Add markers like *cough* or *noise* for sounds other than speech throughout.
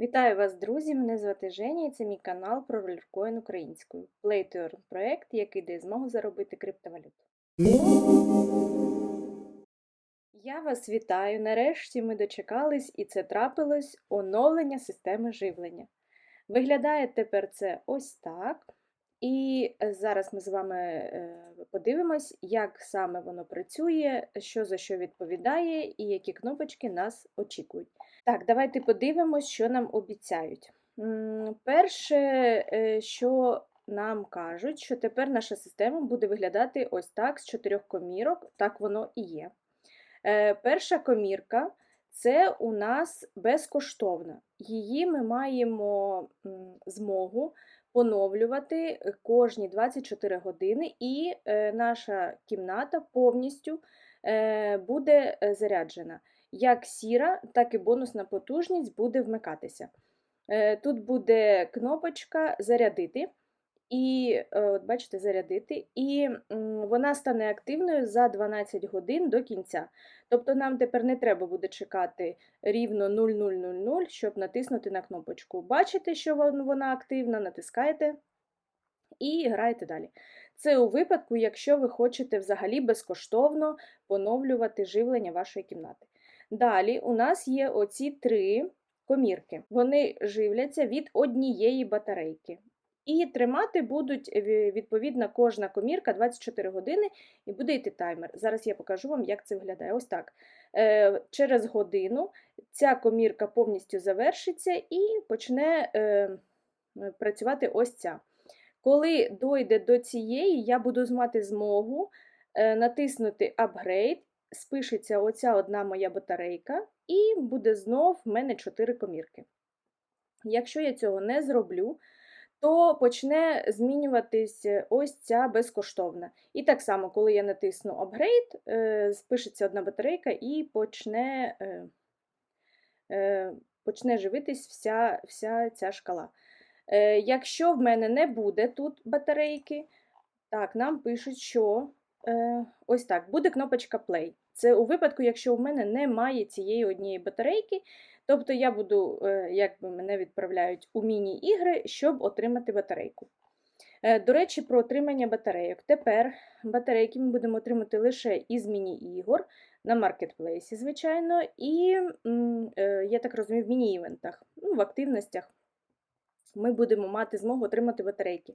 Вітаю вас, друзі! Мене звати Женя і це мій канал про ролеркоін українською. Play to Earn проект, який дає змогу заробити криптовалюту. Я вас вітаю! Нарешті ми дочекались, і це трапилось оновлення системи живлення. Виглядає тепер це ось так. І е, зараз ми з вами е, подивимось, як саме воно працює, що за що відповідає і які кнопочки нас очікують. Так, давайте подивимось, що нам обіцяють. Перше, е, що нам кажуть, що тепер наша система буде виглядати ось так з чотирьох комірок, так воно і є. Е, Перша комірка це у нас безкоштовна. Її ми маємо змогу поновлювати кожні 24 години, і е, наша кімната повністю буде заряджена. Як сіра, так і бонусна потужність буде вмикатися. Е, Тут буде кнопочка Зарядити. І, е, от бачите, зарядити, і вона стане активною за 12 годин до кінця. Тобто нам тепер не треба буде чекати рівно 0000, щоб натиснути на кнопочку. Бачите, що вона активна, натискаєте і граєте далі. Це у випадку, якщо ви хочете взагалі безкоштовно поновлювати живлення вашої кімнати. Далі у нас є оці три комірки. Вони живляться від однієї батарейки. І тримати будуть ві- відповідно кожна комірка 24 години і буде йти таймер. Зараз я покажу вам, як це виглядає. Ось так. Е, Через годину ця комірка повністю завершиться і почне е, е, працювати ось ця. Коли дойде до цієї, я буду мати змогу е, натиснути Upgrade, спишеться оця одна моя батарейка, і буде знов в мене 4 комірки. Якщо я цього не зроблю, то почне змінюватись е, ось ця безкоштовна. І так само, коли я натисну е, спишеться одна батарейка і почне, е, е, почне живитись вся, вся ця шкала. Якщо в мене не буде тут батарейки, так, нам пишуть, що ось так, буде кнопочка Play. Це у випадку, якщо в мене немає цієї однієї батарейки, тобто я буду, е, якби мене відправляють у міні-ігри, щоб отримати батарейку. Е, До речі, про отримання батарейок. Тепер батарейки ми будемо отримати лише із міні-ігор на маркетплейсі, звичайно, і, е, я так розумію, в міні-івентах, ну, в активностях ми будемо мати змогу отримати батарейки.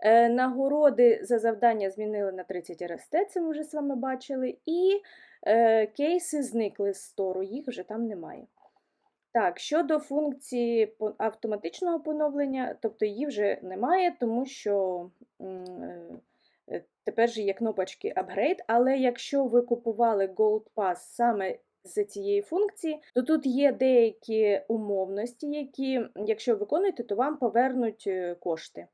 Е, Нагороди за завдання змінили на 30 РСТ, це ми вже з вами бачили, і е, кейси зникли з стору, їх вже там немає. Так, щодо функції автоматичного поновлення, тобто її вже немає, тому що е, тепер же є кнопочки Upgrade, але якщо ви купували Gold Pass саме з цієї функції, то тут є деякі умовності, які, якщо виконуєте, то вам повернуть кошти.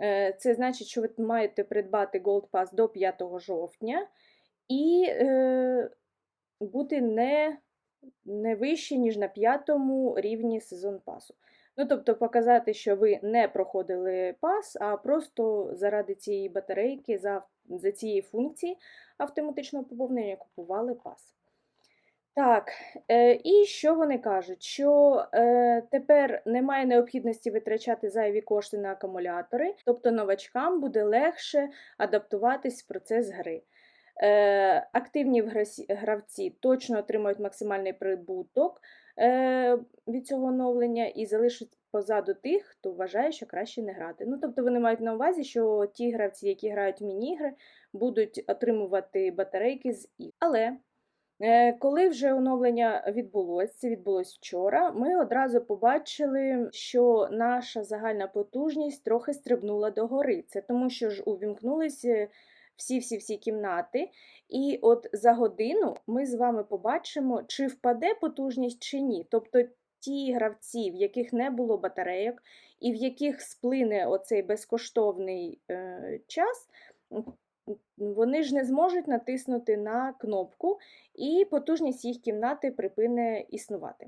Е, Це значить, що ви маєте придбати Gold Pass до 5 жовтня і е, бути не, не вище, ніж на п'ятому рівні сезон пасу. Ну, тобто показати, що ви не проходили пас, а просто заради цієї батарейки, за, за цієї функції автоматичного поповнення купували пас. Так, е, і що вони кажуть? Що е, тепер немає необхідності витрачати зайві кошти на акумулятори, тобто новачкам буде легше адаптуватись в процес гри. Е, активні гравці точно отримають максимальний прибуток е, від цього оновлення і залишать позаду тих, хто вважає, що краще не грати. Ну, тобто вони мають на увазі, що ті гравці, які грають в міні-ігри, будуть отримувати батарейки з ігр. Але Коли вже оновлення відбулося, це відбулось вчора, ми одразу побачили, що наша загальна потужність трохи стрибнула догори. Це тому, що ж увімкнулися всі-всі-всі кімнати, і от за годину ми з вами побачимо, чи впаде потужність, чи ні. Тобто ті гравці, в яких не було батарейок, і в яких сплине оцей безкоштовний е, час, вони ж не зможуть натиснути на кнопку, і потужність їх кімнати припине існувати.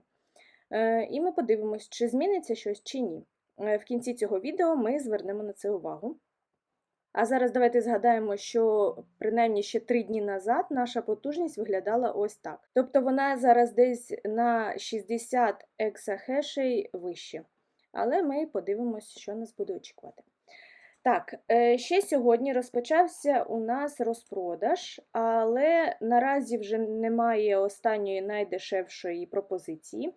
Е, І ми подивимось, чи зміниться щось чи ні. Е, В кінці цього відео ми звернемо на це увагу. А зараз давайте згадаємо, що принаймні ще 3 дні назад наша потужність виглядала ось так. Тобто вона зараз десь на 60 ексахешей вище. Але ми подивимося, що нас буде очікувати. Так, е, ще сьогодні розпочався у нас розпродаж, але наразі вже немає останньої найдешевшої пропозиції.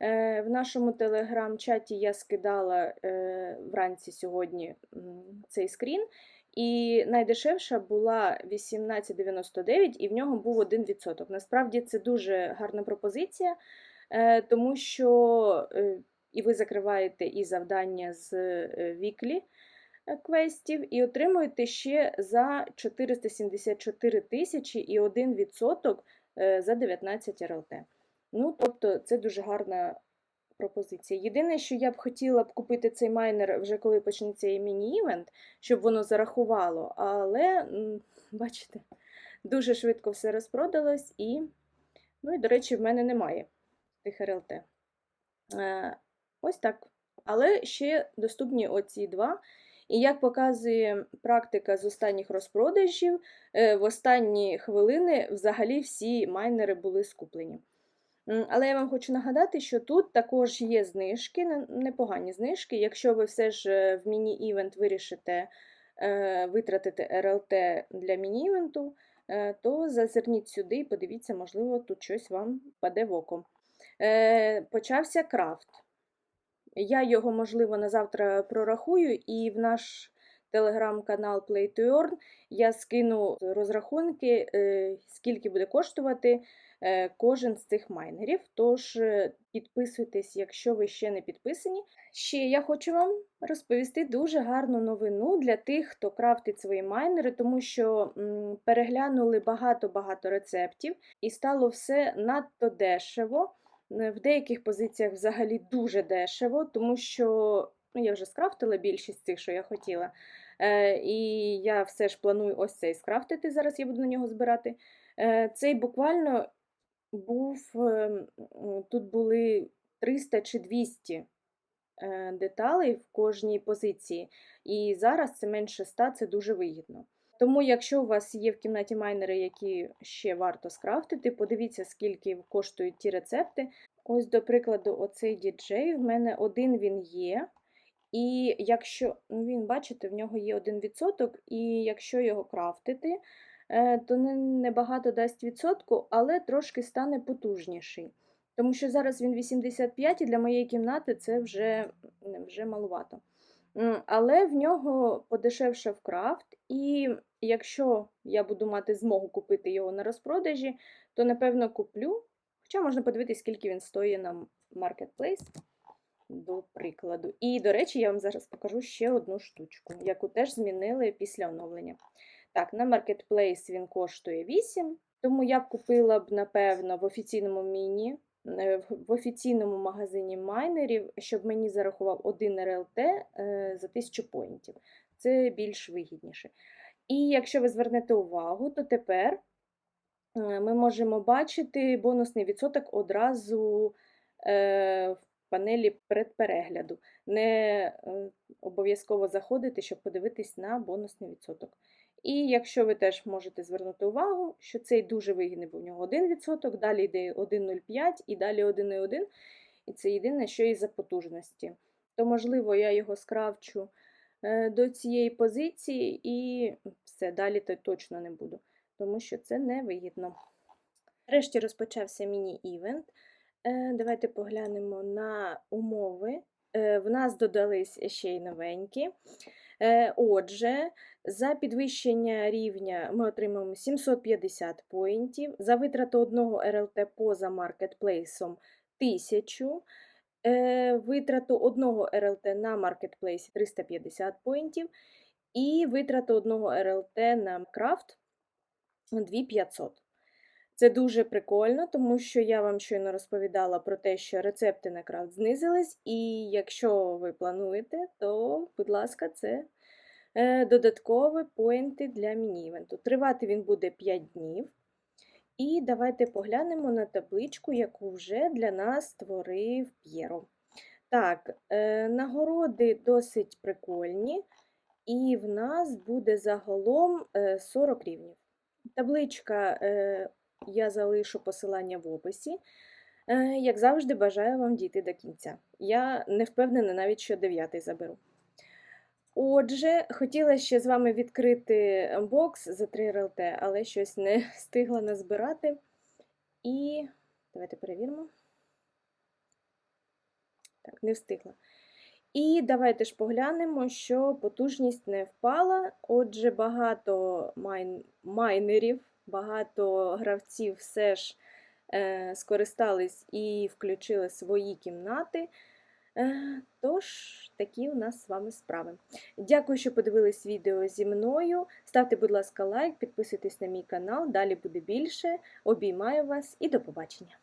Е, В нашому телеграм-чаті я скидала е, вранці сьогодні цей скрін, і найдешевша була 18,99, і в нього був 1%. Насправді це дуже гарна пропозиція, тому що і ви закриваєте і завдання з віклі квестів, і отримуєте ще за 474 тисячі і 1% е, за 19 РЛТ. Ну, тобто, це дуже гарна пропозиція. Єдине, що я б хотіла б купити цей майнер вже коли почнеться і міні-івент, щоб воно зарахувало, але, бачите, дуже швидко все розпродалось і, ну і, до речі, в мене немає тих РЛТ. Е, Ось так. Але ще доступні оці два. І як показує практика з останніх розпродажів, е, в останні хвилини взагалі всі майнери були скуплені. Але я вам хочу нагадати, що тут також є знижки, непогані знижки. Якщо ви все ж е, в міні-івент вирішите е, витратити РЛТ для міні-івенту, то зазирніть сюди і подивіться, можливо, тут щось вам паде в око. Почався крафт. Я його, можливо, на завтра прорахую, і в наш телеграм-канал Play to Earn я скину розрахунки, е, скільки буде коштувати е, кожен з цих майнерів. Тож е, підписуйтесь, якщо ви ще не підписані. Ще я хочу вам розповісти дуже гарну новину для тих, хто крафтить свої майнери, тому що переглянули багато-багато рецептів і стало все надто дешево. Е, В деяких позиціях взагалі дуже дешево, тому що ну, я вже скрафтила більшість цих, що я хотіла. Е, і я все ж планую ось цей скрафтити. Зараз я буду на нього збирати. Е, цей буквально був, ем, тут були 300 чи 200 е, деталей в кожній позиції. І зараз це менше 100, це дуже вигідно. Тому, якщо у вас є в кімнаті майнери, які ще варто скрафтити, подивіться, скільки коштують ті рецепти. Ось, до прикладу, оцей діджей, в мене один він є. І якщо, ну він, бачите, в нього є 1%, і якщо його крафтити, е, то не- небагато дасть відсотку, але трошки стане потужніший. Тому що зараз він 85, і для моєї кімнати це вже, вже малувато. Але в нього подешевшав крафт, і якщо я буду мати змогу купити його на розпродажі, то напевно куплю. Хоча можна подивитись, скільки він стоїть на Marketplace, до прикладу. І, до речі, я вам зараз покажу ще одну штучку, яку теж змінили після оновлення. Так, на Marketplace він коштує 8, тому я б купила б, напевно, в офіційному міні, е, в в офіційному магазині майнерів, щоб мені зарахував один РЛТ е, за 1000 поінтів. Це більш вигідніше. І якщо ви звернете увагу, то тепер е, ми можемо бачити бонусний відсоток одразу е, в панелі предперегляду. Не е, обов'язково заходити, щоб подивитись на бонусний відсоток. І якщо ви теж можете звернути увагу, що цей дуже вигідний, бо в нього 1%, далі йде 1,05 і далі 1,1. І це єдине, що із-за потужності. То, можливо, я його скравчу до цієї позиції і все, далі то точно не буду, тому що це невигідно. Нарешті розпочався міні-івент. Е, Давайте поглянемо на умови. Е, В нас додались ще й новенькі. Е, Отже, за підвищення рівня ми отримаємо 750 поінтів, за витрату одного РЛТ поза маркетплейсом 1000, е, витрату одного РЛТ на маркетплейсі 350 поінтів, і витрату одного РЛТ на крафт 2500. Це дуже прикольно, тому що я вам щойно розповідала про те, що рецепти на крафт знизились, і якщо ви плануєте, то, будь ласка, це е, додаткові поінти для міні-івенту. Тривати він буде 5 днів. І давайте поглянемо на табличку, яку вже для нас створив П'єро. Так, е, нагороди досить прикольні. І в нас буде загалом е, 40 рівнів. Табличка е, я залишу посилання в описі. Е, Як завжди, бажаю вам дійти до кінця. Я не впевнена навіть, що дев'ятий заберу. Отже, хотіла ще з вами відкрити бокс за 3 РЛТ, але щось не *laughs* встигла назбирати. І давайте перевіримо. Так, не встигла. І давайте ж поглянемо, що потужність не впала. Отже, багато майн... майнерів, багато гравців все ж е, скористались і включили свої кімнати. Е, Тож, такі у нас з вами справи. Дякую, що подивились відео зі мною. Ставте, будь ласка, лайк, підписуйтесь на мій канал, далі буде більше. Обіймаю вас і до побачення!